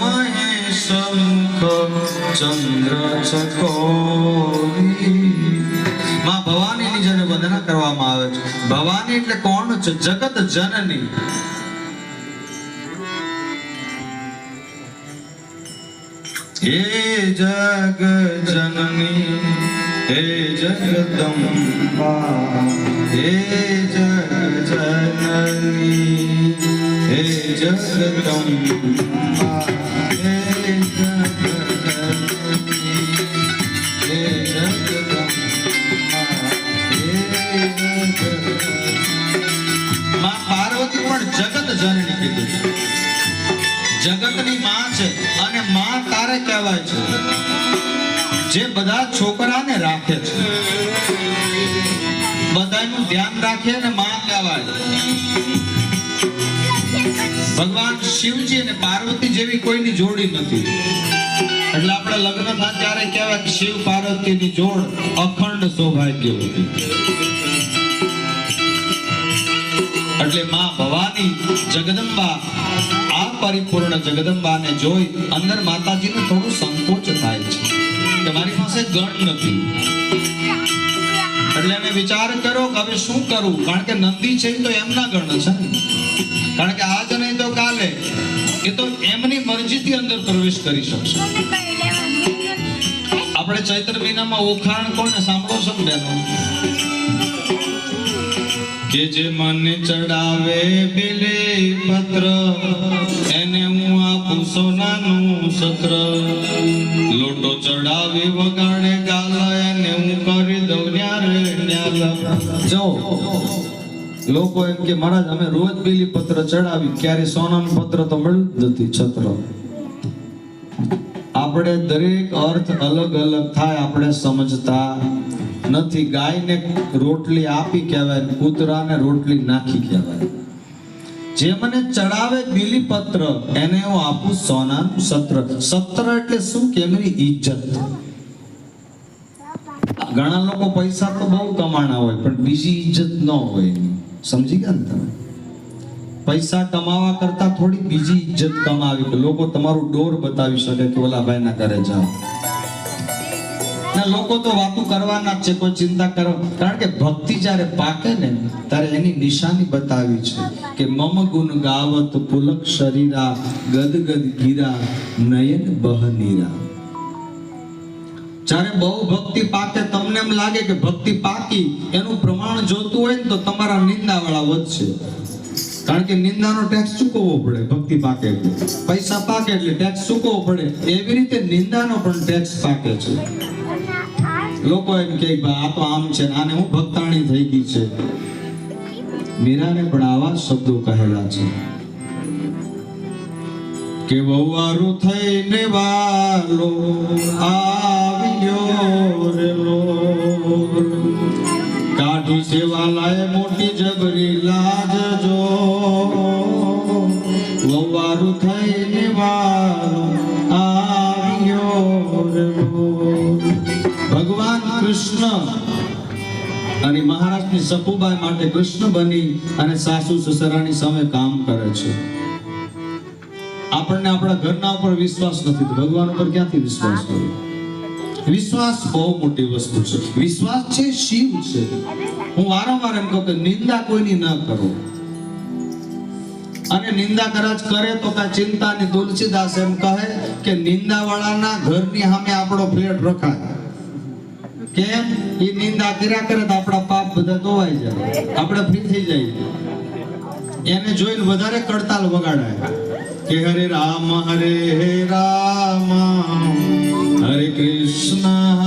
મહેશ મુખ ચંદ્ર ચકોરી માં ભવાનીની જેને વંદના કરવામાં આવે છે, ભવાની એટલે કોણ છે? જગત જનની. હે જગ જનની, હે જગદંબા, હે જગતની માં છે અને માં તારે કહેવાય છે. જે બધા છોકરાને રાખે છે. બધાનું ધ્યાન રાખે ને માં કહેવાય ભગવાન શિવજી અને પાર્વતી જેવી કોઈની જોડી નથી. એટલે આપણે લગ્ન ત્યારે કહેવાય કે શિવ પાર્વતીની જોડ અખંડ સૌભાગ્યવતી એટલે માં ભવાની જગદંબા, આ પરિપૂર્ણ જગદંબાને જોઈ અંદર માતાજીને થોડું સંકોચ થાય છે કે મારી પાસે ગણ નથી. એટલે અમે વિચાર કર્યો કે હવે શું કરવું કારણ કે નંદી છે તો એમના ગણ છે કારણ કે આજ નહીં તો કાલે એ તો એમની મરજીથી અંદર પ્રવેશ કરી શકશે. આપણે ચૈત્ર મહિનામાં ઓખાણ કોને સાંભળો છો બેનો? કે જે મને ચડાવે બિલે પત્ર, એને હું આપું સોનાનું સત્ર. લોટો ચડાવી વગાડે ગાલા, એને હું કરી દઉં ન્યારે ન્યાલા. જો લોકો એમ કે, મહારાજ, અમે રોજ બીલી પત્ર ચડાવી ક્યારે સોનાનું પત્ર તો મળ્યું જ નથી છત્ર. આપણે દરેક અર્થ અલગ અલગ થાય, આપણે સમજતા નથી. ગાયને રોટલી આપી કહેવાય કૂતરાને રોટલી નાખી કહેવાય. જે મને ચડાવે બીલીપત્ર એને હું આપું સોનાનું સત્ર. સત્ર એટલે શું? કે એમની ઇજ્જત ઘણા લોકો પૈસા તો બહુ કમાણા હોય, પણ બીજી ઇજ્જત ન હોય. સમજી ગયા ને તમે? પૈસા કમાવા કરતા થોડી બીજી ઇજ્જત કમાવી કે લોકો તમારું ડોર બતાવી શકે કે ઓલા ભાઈના ઘરે જાઓ. લોકો તો વાતું કરવાના છે, કોઈ ચિંતા કરો કારણ કે ભક્તિ જ્યારે પાકે ને, ત્યારે એની નિશાની બતાવી છે કે મમ ગુણ ગાવત પુલક શરીરા, ગદગદ ગીરા, નયન બહનીરા. જ્યારે બહુ ભક્તિ પાકે, તમને એમ લાગે કે ભક્તિ પાકી, એનું પ્રમાણ જોતું હોય ને તો તમારા નિંદાવાળા વધશે. કારણ કે નિંદાનો ટેક્સ ચૂકવવો પડે ભક્તિ પાકે પૈસા પાકે એટલે ટેક્સ ચૂકવવો પડે. એવી રીતે નિંદાનો પણ ટેક્સ પાકે છે. લોકો એમ કે આ તો આમ છે આને હું ભક્તાણી થઈ ગઈ છે. મીરાને પણ આવા શબ્દો કહેલા છે. કે વવારું થઈને વાલો આવ્યો કાઢી સેવાલાએ મોટી જબરી લાજ જો. વવારું થઈને ભગવાન કૃષ્ણ અને મહારાષ્ટ્રની સપુબાઈ માટે કૃષ્ણ બની અને સાસુ સસરાની સામે કામ કરે છે. આપણને આપણા ઘરના ઉપર વિશ્વાસ નથી ભગવાન ઉપર ક્યાંથી વિશ્વાસ કર્યો વિશ્વાસ બહુ મોટી વસ્તુ છે. વિશ્વાસ છે શિવ છે. હું વારંવાર એમ કહું કે નિંદા કોઈની ન કરો. અને નિંદા કદાચ કરે તો કા ચિંતા નહીં તુલસીદાસ એમ કહે કે નિંદા વાળાના ઘરની સામે આપણો ફ્લેટ રખાય. કેમ? એ નિંદા કર્યા કરે તો આપણા પાપ બધા ધોવાઈ જાય. આપણે ફ્રી થઈ જાય એને જોઈને વધારે કડતાલ વગાડાય. કે હરે રામ, હરે હે રામ. Krishna.